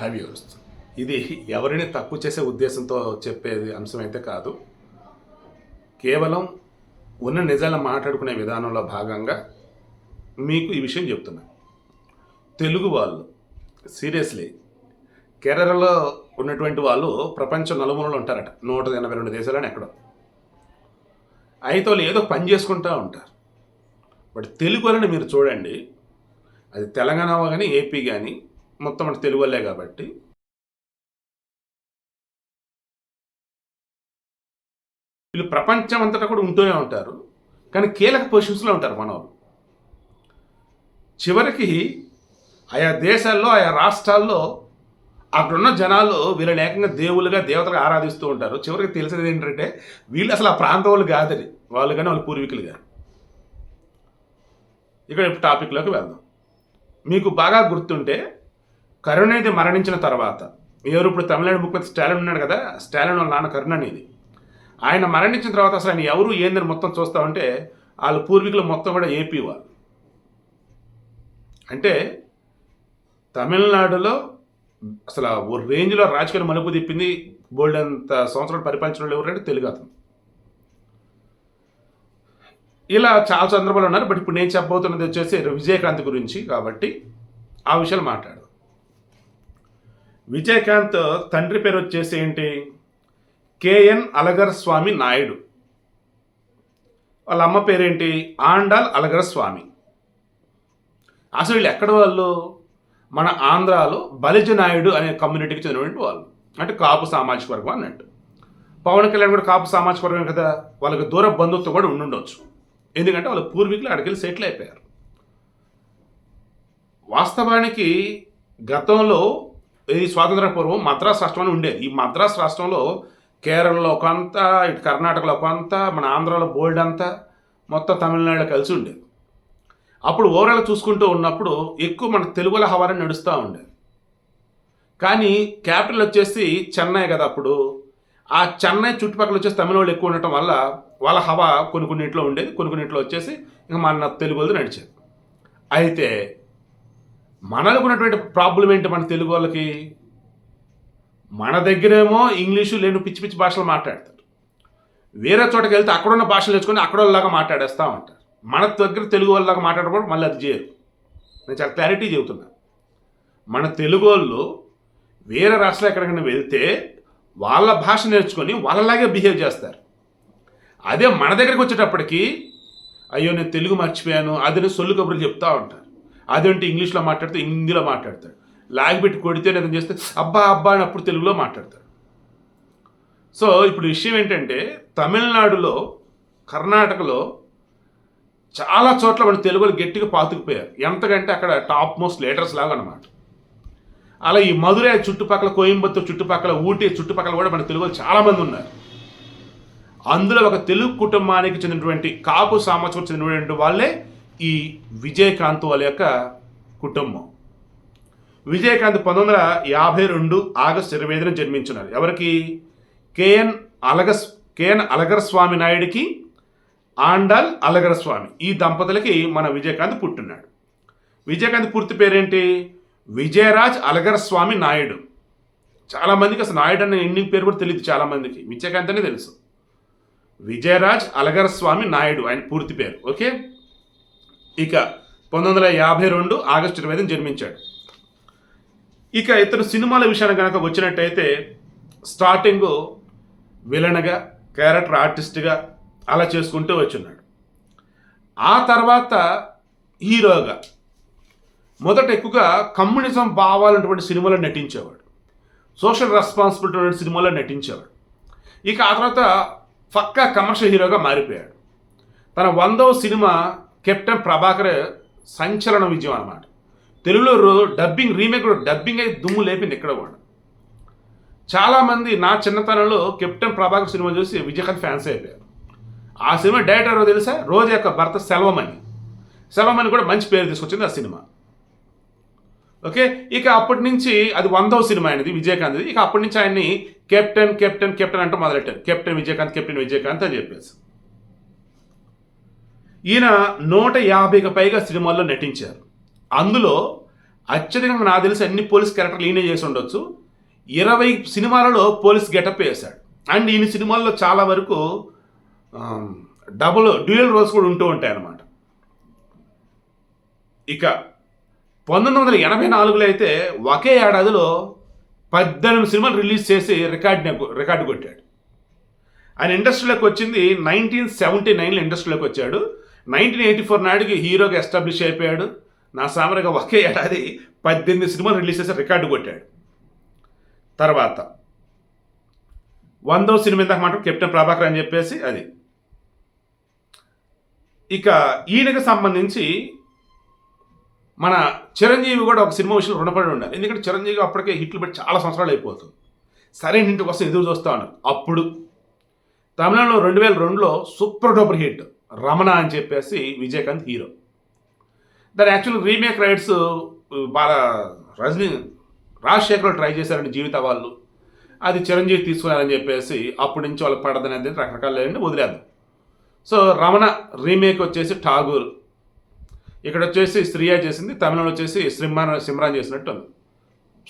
హ్యావ్యూర్స్ ఇది ఎవరిని తక్కువ చేసే ఉద్దేశంతో చెప్పేది అంశం అయితే కాదు. కేవలం ఉన్న నిజాలను మాట్లాడుకునే విధానంలో భాగంగా మీకు ఈ విషయం చెప్తున్నా. తెలుగు వాళ్ళు సీరియస్లీ కేరళలో ఉన్నటువంటి వాళ్ళు ప్రపంచం నలుమూలలో ఉంటారట. నూట ఎనభై రెండు దేశాలని ఎక్కడో. అయితే వాళ్ళు ఏదో పని చేసుకుంటూ ఉంటారు. బట్ తెలుగు వాళ్ళని మీరు చూడండి. అది తెలంగాణ కానీ ఏపీ కానీ మొత్తం అంటే తెలుగు వాళ్ళే కాబట్టి. వీళ్ళు ప్రపంచం అంతటా కూడా ఉంటూనే ఉంటారు. కానీ కీలక పొజిషన్స్లో ఉంటారు మనవాళ్ళు చివరికి ఆయా దేశాల్లో ఆయా రాష్ట్రాల్లో అక్కడున్న జనాలు వీళ్ళని ఏకంగా దేవుళ్ళుగా దేవతలుగా ఆరాధిస్తూ ఉంటారు. చివరికి తెలిసేది ఏంటంటే వీళ్ళు అసలు ఆ ప్రాంతం వాళ్ళు కాదని వాళ్ళు కానీ వాళ్ళ పూర్వీకులు కానీ. ఇక్కడ టాపిక్లోకి వెళ్దాం. మీకు బాగా గుర్తుంటే కరుణానిధి మరణించిన తర్వాత. ఎవరు ఇప్పుడు తమిళనాడు ముఖ్యమంత్రి స్టాలిన్ ఉన్నాడు కదా స్టాలిన్ వాళ్ళ నాన్న కరుణానిధి. ఆయన మరణించిన తర్వాత అసలు ఆయన ఎవరు ఏందని మొత్తం చూస్తామంటే వాళ్ళ పూర్వీకులు మొత్తం కూడా ఏపీ వాళ్ళు. అంటే తమిళనాడులో అసలు ఓ రేంజ్లో రాజకీయ మలుపు తిప్పింది బోల్డ్ అంత సంవత్సరాలు పరిపాలించిన వాళ్ళు ఎవరంటే తెలుగు అతను. ఇలా చాలా సందర్భాలు ఉన్నారు బట్ ఇప్పుడు నేను చెప్పబోతున్నది వచ్చేసి విజయకాంత్ గురించి కాబట్టి ఆ విషయాలు మాట్లాడు విజయకాంత్ తండ్రి పేరు వచ్చేసి ఏంటి? కేఎన్ అలగర్ స్వామి నాయుడు. వాళ్ళ అమ్మ పేరేంటి ఆండాల్ అలగర స్వామి అసలు వీళ్ళు ఎక్కడ వాళ్ళు? మన ఆంధ్రాలో బలిజ నాయుడు అనే కమ్యూనిటీకి చెందినటువంటి వాళ్ళు. అంటే కాపు సామాజిక వర్గం అన్నట్టు. పవన్ కళ్యాణ్ కూడా కాపు సామాజిక వర్గం కదా. వాళ్ళకి దూర బంధుత్వం కూడా ఉండుండొచ్చు. ఎందుకంటే వాళ్ళ పూర్వీకులు అక్కడికి సెటిల్ అయిపోయారు. వాస్తవానికి గతంలో ఈ స్వాతంత్ర పూర్వం మద్రాస్ రాష్ట్రం అని ఉండేది. ఈ మద్రాస్ రాష్ట్రంలో కేరళలో కొంత ఇటు కర్ణాటకలో కొంత మన ఆంధ్రాలో బోల్డ్ అంతా మొత్తం తమిళనాడులో కలిసి ఉండేది. అప్పుడు ఓవరాల్ చూసుకుంటూ ఉన్నప్పుడు ఎక్కువ మన తెలుగుల హవాని నడుస్తూ ఉండేది. కానీ క్యాపిటల్ వచ్చేసి చెన్నై కదా అప్పుడు. ఆ చెన్నై చుట్టుపక్కల వచ్చేసి తమిళ వాళ్ళు ఎక్కువ ఉండటం వల్ల వాళ్ళ హవా కొన్ని కొన్నింటిలో ఉండేది కొన్ని కొన్నింటిలో వచ్చేసి ఇంకా మన తెలుగు నడిచేది. అయితే మనకు ఉన్నటువంటి ప్రాబ్లం ఏంటి మన తెలుగు వాళ్ళకి? మన దగ్గరేమో ఇంగ్లీషు లేని పిచ్చి పిచ్చి భాషలు మాట్లాడతారు. వేరే చోటకి వెళ్తే అక్కడున్న భాషలు నేర్చుకొని అక్కడ వాళ్ళలాగా మాట్లాడేస్తూ ఉంటారు. మన దగ్గర తెలుగు వాళ్ళలాగా మాట్లాడకూడదు మళ్ళీ అది చేయరు. నేను చాలా క్లారిటీ చెబుతున్నా. మన తెలుగు వాళ్ళు వేరే రాష్ట్రాలు ఎక్కడికైనా వెళ్తే వాళ్ళ భాష నేర్చుకొని వాళ్ళలాగే బిహేవ్ చేస్తారు. అదే మన దగ్గరికి వచ్చేటప్పటికి అయ్యో నేను తెలుగు మర్చిపోయాను అది నేను సొల్లు కబుర్లు చెప్తూ ఉంటారు. అదేంటి ఇంగ్లీష్లో మాట్లాడితే హిందీలో మాట్లాడతాడు. లాగి పెట్టి కొడితే నేను చేస్తే అబ్బా అబ్బా అని అప్పుడు తెలుగులో మాట్లాడతాడు. సో ఇప్పుడు విషయం ఏంటంటే తమిళనాడులో కర్ణాటకలో చాలా చోట్ల మన తెలుగులు గట్టిగా పాతుకుపోయారు. ఎంతకంటే అక్కడ టాప్ మోస్ట్ లీడర్స్ లాగా అనమాట అలా ఈ మధురై చుట్టుపక్కల కోయంబత్తూరు చుట్టుపక్కల ఊటీ చుట్టుపక్కల కూడా మన తెలుగులు చాలామంది ఉన్నారు. అందులో ఒక తెలుగు కుటుంబానికి చెందినటువంటి కాపు సామాజిక చెందినటువంటి వాళ్ళే ఈ విజయకాంత్ వాళ్ళ యొక్క కుటుంబం. విజయకాంత్ పంతొమ్మిది వందల యాభై రెండు ఆగస్టు ఇరవై ఐదున జన్మించున్నారు ఎవరికి? కేఎన్ అలగస్ కేఎన్ అలగర్ స్వామి నాయుడికి ఆండాల్ అలగరస్వామి. ఈ దంపతులకి మన విజయకాంత్ పుట్టున్నాడు విజయకాంత్ పూర్తి పేరేంటి? విజయరాజ్ అలగర్ స్వామి నాయుడు చాలామందికి అసలు నాయుడు అనే ఎన్ని పేరు కూడా తెలియదు చాలామందికి విజయకాంత్ అనే తెలుసు. విజయరాజ్ అలగర్ స్వామి నాయుడు ఆయన పూర్తి పేరు. ఓకే? ఇక పంతొమ్మిది వందల యాభై రెండు ఆగస్టు ఇరవై ఐదున జన్మించాడు. ఇక ఇతను సినిమాల విషయాన్ని కనుక వచ్చినట్టయితే స్టార్టింగ్ విలనగా క్యారెక్టర్ ఆర్టిస్ట్గా అలా చేసుకుంటూ వచ్చున్నాడు. ఆ తర్వాత హీరోగా మొదట ఎక్కువగా కమ్యూనిజం భావాలన్నటువంటి సినిమాలో నటించేవాడు. సోషల్ రెస్పాన్సిబిలిటీ ఉన్న సినిమాలో నటించేవాడు. ఇక ఆ తర్వాత పక్కా కమర్షియల్ హీరోగా మారిపోయాడు. తన వందవ సినిమా కెప్టెన్ ప్రభాకర్ సంచలన విజయం అనమాట తెలుగులో రో- డబ్బింగ్ రీమేక్ డబ్బింగ్ అయి దుమ్ము లేపింది ఇక్కడ కూడా చాలామంది నా చిన్నతనంలో కెప్టెన్ ప్రభాకర్ సినిమా చూసి విజయకాంత్ ఫ్యాన్స్ అయిపోయారు. ఆ సినిమా డైరెక్టర్ ఎవరో తెలుసా? రోజు యొక్క భర్త సెల్వమణి. సెల్వమణి కూడా మంచి పేరు తీసుకొచ్చింది ఆ సినిమా. ఓకే? ఇక అప్పటి నుంచి అది వందవ సినిమా అయినది విజయకాంత్ ఇక అప్పటి నుంచి ఆయన్ని కెప్టెన్ కెప్టెన్ కెప్టెన్ అంటూ మొదలెట్టారు. కెప్టెన్ విజయకాంత్ కెప్టెన్ విజయకాంత్ అని చెప్పేసి. ఈయన నూట యాభైకి పైగా సినిమాల్లో నటించారు. అందులో అత్యధికంగా నాకు తెలిసి అన్ని పోలీస్ క్యారెక్టర్లు ఈయనే చేసి ఉండొచ్చు. ఇరవై సినిమాలలో పోలీస్ గెటప్ వేశాడు. అండ్ ఈయన సినిమాల్లో చాలా వరకు డబుల్ డ్యూయల్ రోల్స్ కూడా ఉంటూ ఉంటాయి అన్నమాట ఇక పంతొమ్మిది వందల ఎనభై నాలుగులో అయితే ఒకే ఏడాదిలో పద్దెనిమిది సినిమాలు రిలీజ్ చేసి రికార్డ్ రికార్డు కొట్టాడు. ఆయన ఇండస్ట్రీలోకి వచ్చింది నైన్టీన్ సెవెంటీ నైన్లో ఇండస్ట్రీలోకి వచ్చాడు. నైన్టీన్ ఎయిటీ ఫోర్ నాటికి హీరోగా ఎస్టాబ్లిష్ అయిపోయాడు. నా సామరగా ఒకే ఏడాది పద్దెనిమిది సినిమాలు రిలీజ్ చేసి రికార్డు కొట్టాడు. తర్వాత వందో సినిమా ఇందాక మాట కెప్టెన్ ప్రభాకర్ అని చెప్పేసి అది. ఇక ఈయనకు సంబంధించి మన చిరంజీవి కూడా ఒక సినిమా విషయంలో రుణపడి ఉండాలి. ఎందుకంటే చిరంజీవి అప్పటికే హిట్లు పెట్టి చాలా సంవత్సరాలు అయిపోతుంది. సరైన ఇంటి కోసం ఎదురు చూస్తా ఉన్నారు అప్పుడు తమిళనాడులో రెండు వేల రెండులో సూపర్ డూపర్ హిట్. రమణ అని చెప్పేసి విజయకాంత్ హీరో. దాని యాక్చువల్ రీమేక్ రైట్స్ బాగా రజనీ రాజశేఖర్ ట్రై చేశారండి జీవిత వాళ్ళు. అది చిరంజీవి తీసుకున్నారని చెప్పేసి అప్పటి నుంచి వాళ్ళు పడదనేది రకరకాల లేదండి వదిలేదు సో రమణ రీమేక్ వచ్చేసి ఠాగూర్. ఇక్కడ వచ్చేసి శ్రియా చేసింది తమిళంలో వచ్చేసి సిమ్రాన్ సిమ్రాన్ చేసినట్టు ఉంది.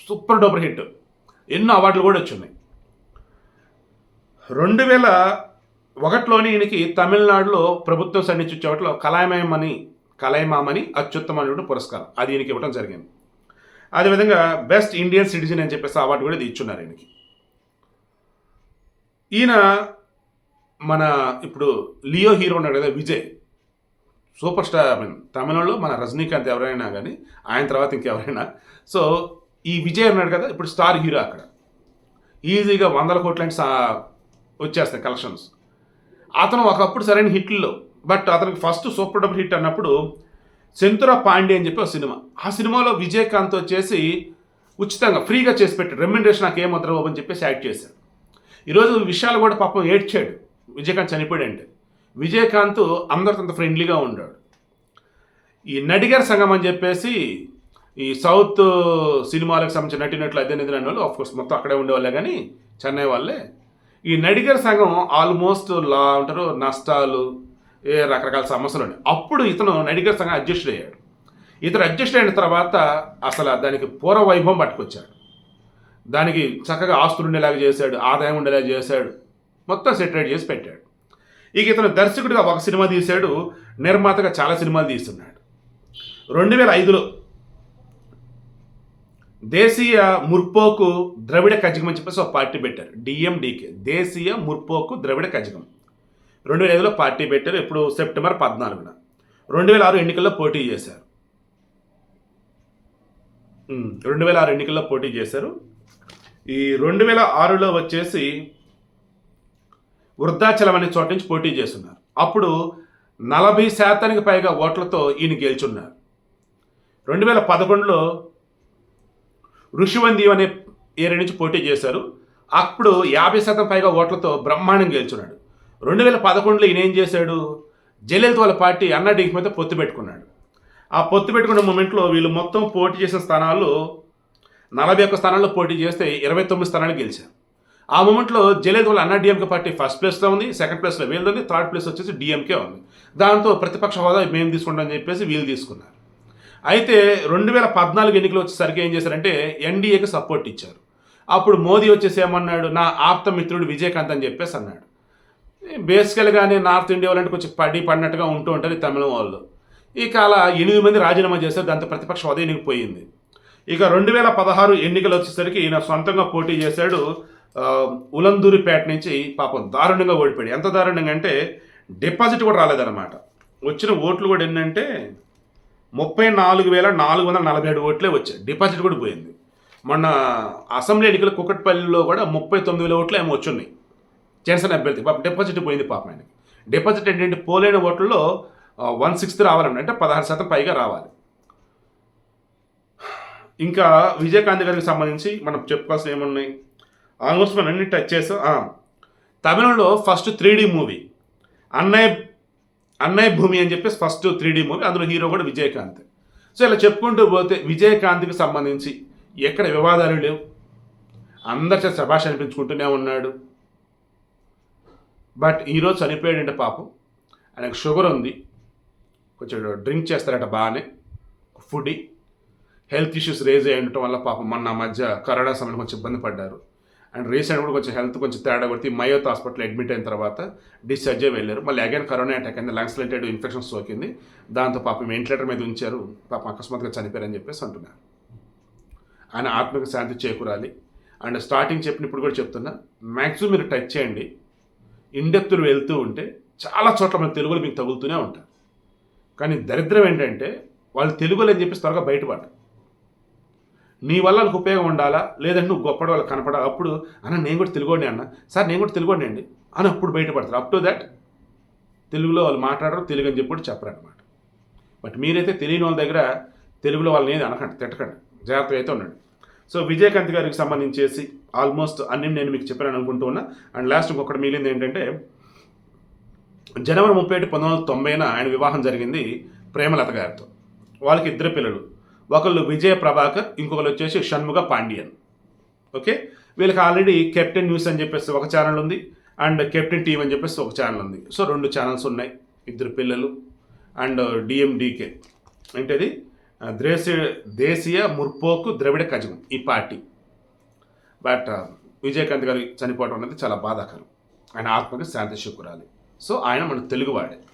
Super duper hit. ఎన్నో అవార్డులు కూడా వచ్చినాయి రెండు వేల ఒకటిలోని ఈయనకి తమిళనాడులో ప్రభుత్వం సంధించే చోట్ల కళాయమని కలైమామని అత్యుత్తమనుడు పురస్కారం. అది ఈయనకి ఇవ్వడం జరిగింది. అదేవిధంగా బెస్ట్ ఇండియన్ సిటిజన్ అని చెప్పేసి అవార్డు కూడా ఇది ఇచ్చున్నారు ఈయనకి. ఈయన మన ఇప్పుడు లియో హీరో ఉన్నాడు కదా Vijay. Super star I mean తమిళంలో మన రజనీకాంత్ ఎవరైనా కానీ ఆయన తర్వాత ఇంకెవరైనా. సో ఈ విజయ్ ఉన్నాడు కదా ఇప్పుడు స్టార్ హీరో అక్కడ. ఈజీగా వందల కోట్ల సా వచ్చేస్తాయి కలెక్షన్స్. అతను ఒకప్పుడు సరైన హిట్లో బట్ అతనికి ఫస్ట్ సూపర్ డబుల్ హిట్ అన్నప్పుడు సెంతురా పాండే అని చెప్పి ఒక సినిమా. ఆ సినిమాలో విజయకాంత్ వచ్చేసి ఉచితంగా ఫ్రీగా చేసి పెట్టాడు. రెమ్యునరేషన్ నాకు ఏం వద్దరు అని చెప్పేసి యాక్ట్ చేశాడు. ఈరోజు విషయాలు కూడా పాపం ఏడ్చాడు. విజయకాంత్ చనిపోయాడంటే. విజయకాంత్ అందరితో అంత ఫ్రెండ్లీగా ఉన్నాడు ఈ నడిగర్ సంఘం అని చెప్పేసి ఈ సౌత్ సినిమాలకు సంబంధించిన నటినట్లు అదే నిధులు అనే వాళ్ళు ఆఫ్కోర్స్ మొత్తం అక్కడే ఉండేవాళ్ళే కానీ చెన్నై వాళ్ళే ఈ నడిగర్ సంఘం ఆల్మోస్ట్ లా ఉంటారు నష్టాలు ఏ రకరకాల సమస్యలు ఉన్నాయి. అప్పుడు ఇతను నడిగర్ సంఘం అడ్జస్ట్ అయ్యాడు. ఇతను అడ్జస్ట్ అయిన తర్వాత అసలు దానికి పూర్వ వైభవం పట్టుకొచ్చాడు. దానికి చక్కగా ఆస్తులు ఉండేలాగా చేశాడు ఆదాయం ఉండేలాగా చేశాడు మొత్తం సెటరేట్ చేసి పెట్టాడు. ఇక ఇతను దర్శకుడిగా ఒక సినిమా తీశాడు నిర్మాతగా చాలా సినిమాలు తీస్తున్నాడు. రెండు వేల ఐదులో దేశీయ ముర్పోకు ద్రవిడ కజగం అని చెప్పేసి ఒక పార్టీ పెట్టారు. డిఎండికే దేశీయ ముర్పోకు ద్రవిడ కజగం రెండు వేల ఐదులో పార్టీ పెట్టారు. ఇప్పుడు సెప్టెంబర్ పద్నాలుగున. రెండు వేల ఆరు ఎన్నికల్లో పోటీ చేశారు. రెండు వేల ఆరు ఎన్నికల్లో పోటీ చేశారు. ఈ రెండు వేల ఆరులో వచ్చేసి వృద్ధాచలం అనే చోట నుంచి పోటీ చేస్తున్నారు. అప్పుడు నలభై శాతానికి పైగా ఓట్లతో ఈయన గెలుచున్నారు. రెండు వేల పదకొండులో ఋషివందీవ్ అనే ఏరియా నుంచి పోటీ చేశారు. అప్పుడు యాభై శాతం పైగా ఓట్లతో బ్రహ్మాండం గెలుచున్నాడు. రెండు వేల పదకొండులో ఈయన ఏం చేశాడు? జయలలిత వాళ్ళ పార్టీ అన్నా డీకి మీద పొత్తు పెట్టుకున్నాడు. ఆ పొత్తు పెట్టుకున్న మూమెంట్లో వీళ్ళు మొత్తం పోటీ చేసిన స్థానాలు నలభై ఒక్క స్థానాల్లో పోటీ చేస్తే ఇరవై తొమ్మిది స్థానాలు గెలిచారు. ఆ మూమెంట్లో జయలలిత వాళ్ళ అన్నా డిఎంకే పార్టీ ఫస్ట్ ప్లేస్లో ఉంది సెకండ్ ప్లేస్లో వీళ్ళు ఉంది థర్డ్ ప్లేస్ వచ్చేసి డిఎంకే ఉంది. దాంతో ప్రతిపక్ష హోదా మేము తీసుకుంటామని చెప్పేసి వీళ్ళు తీసుకున్నారు. అయితే రెండు వేల పద్నాలుగు ఎన్నికలు వచ్చేసరికి ఏం చేశారంటే ఎన్డీఏకి సపోర్ట్ ఇచ్చారు. అప్పుడు మోదీ వచ్చేసి ఏమన్నాడు? నా ఆప్త మిత్రుడు విజయకాంత్ అని చెప్పేసి అన్నాడు. బేసికల్గానే నార్త్ ఇండియా వాళ్ళంటే కొంచెం పడి పడినట్టుగా ఉంటూ ఉంటారు తమిళం వాళ్ళు. ఇక అలా ఎనిమిది మంది రాజీనామా చేశారు దాంతో ప్రతిపక్ష హోదా పోయింది. ఇక రెండు వేల పదహారు ఎన్నికలు వచ్చేసరికి ఈయన సొంతంగా పోటీ చేశాడు. ఉలందూరిపేట నుంచి పాపం దారుణంగా ఓడిపోయాడు. ఎంత దారుణంగా అంటే డిపాజిట్ కూడా రాలేదన్నమాట. వచ్చిన ఓట్లు కూడా ఏంటంటే ముప్పై నాలుగు వేల నాలుగు వందల నలభై ఏడు ఓట్లే వచ్చాయి. డిపాజిట్ కూడా పోయింది. మొన్న అసెంబ్లీ ఎన్నికలు కుక్కట్పల్లిలో కూడా ముప్పై తొమ్మిది వేల ఓట్లు ఏమో వచ్చున్నాయి. జనసేన అభ్యర్థి పాప డిపాజిట్ పోయింది పాపం ఆయనకి. డిపాజిట్ ఏంటంటే పోలేని ఓట్లలో వన్ సిక్స్త్ రావాలండి. అంటే పదహారు శాతం పైగా రావాలి. ఇంకా విజయకాంత్ గారికి సంబంధించి మనం చెప్పుకోవాల్సిన ఏమున్నాయి? ఆల్మోస్ట్ మనం అన్ని టచ్ చేసాం. తమిళంలో ఫస్ట్ త్రీ మూవీ. అన్నయ్య అన్నయ్య భూమి అని చెప్పేసి ఫస్ట్ త్రీ మూవీ అందులో హీరో కూడా విజయకాంత్. సో ఇలా చెప్పుకుంటూ పోతే విజయకాంత్కి సంబంధించి ఎక్కడ వివాదాలు లేవు. అందరి శభాష అనిపించుకుంటూనే ఉన్నాడు. బట్ ఈరోజు చనిపోయాడంటే పాపం. ఆయనకు షుగర్ ఉంది. కొంచెం డ్రింక్ చేస్తారట బాగానే. ఫుడ్ హెల్త్ ఇష్యూస్ రేజ్ అయ్యి ఉండటం వల్ల పాపం మొన్న మధ్య కరోనా సమయంలో కొంచెం ఇబ్బంది పడ్డారు. అండ్ రీసెంట్ కూడా కొంచెం హెల్త్ కొంచెం తేడా కొడితే మయోత్ హాస్పిటల్ అడ్మిట్ అయిన తర్వాత డిశ్చార్జ్ అయ్యి వెళ్ళారు. మళ్ళీ అగైన్ కరోనా అటాక్ అయింది. లంగ్స్ రిలేటెడ్ ఇన్ఫెక్షన్ సోకింది దాంతో పాపం వెంటిలేటర్ మీద ఉంచారు. పాపం అకస్మాత్తుగా చనిపోయారని చెప్పేసి అంటున్నారు. ఆయన ఆత్మకు శాంతి చేకూరాలి. అండ్ స్టార్టింగ్ చెప్పినప్పుడు కూడా చెప్తున్నా మ్యాక్సిమం మీరు టచ్ చేయండి. ఇండెప్తులు వెళ్తూ ఉంటే చాలా చోట్ల మన తెలుగులో మీకు తగులుతూనే ఉంటారు. కానీ దరిద్రం ఏంటంటే వాళ్ళు తెలుగులో అని చెప్పేసి త్వరగా బయటపడ్డారు నీ వల్ల వాళ్ళకి ఉపయోగం ఉండాలా? లేదంటే నువ్వు గొప్పడు వాళ్ళకి కనపడాలి? అప్పుడు అన్న నేను కూడా తెలుగుండి అన్న. సార్ నేను కూడా తెలుగుండి అండి. అని అప్పుడు బయటపడతారు. అప్ టు దట్ తెలుగులో వాళ్ళు మాట్లాడరు తెలుగు అని చెప్పి కూడా చెప్పరు అనమాట బట్ మీరైతే తెలియని వాళ్ళ దగ్గర తెలుగులో వాళ్ళని ఏది అనకండి తిట్టకండి. జాగ్రత్తగా అయితే ఉండండి. సో విజయకాంత్ గారికి సంబంధించేసి ఆల్మోస్ట్ అన్ని నేను మీకు చెప్పాను అనుకుంటూ ఉన్నా. అండ్ లాస్ట్ ఇంకొకటి మిగిలింది ఏంటంటే జనవరి ముప్పై ఒకటి పంతొమ్మిది వందల తొంభైన ఆయన వివాహం జరిగింది ప్రేమలత గారితో. వాళ్ళకి ఇద్దరు పిల్లలు. ఒకళ్ళు విజయ ప్రభాకర్ ఇంకొకరు వచ్చేసి షణ్ముఖ పాండియన్. ఓకే? వీళ్ళకి ఆల్రెడీ కెప్టెన్ న్యూస్ అని చెప్పేసి ఒక ఛానల్ ఉంది అండ్ కెప్టెన్ టీమ్ అని చెప్పేసి ఒక ఛానల్ ఉంది. సో రెండు ఛానల్స్ ఉన్నాయి ఇద్దరు పిల్లలు అండ్ డిఎండికే ఏంటది? దేశీయ దేశీయ ముర్పోకు ద్రవిడ కజగం ఈ పార్టీ. బట్ uh, విజయకాంత్ గారు చనిపోవడం అనేది చాలా బాధాకరం. ఆయన ఆత్మకి శాంతి శుకురాలి సో ఆయన మన తెలుగువాడే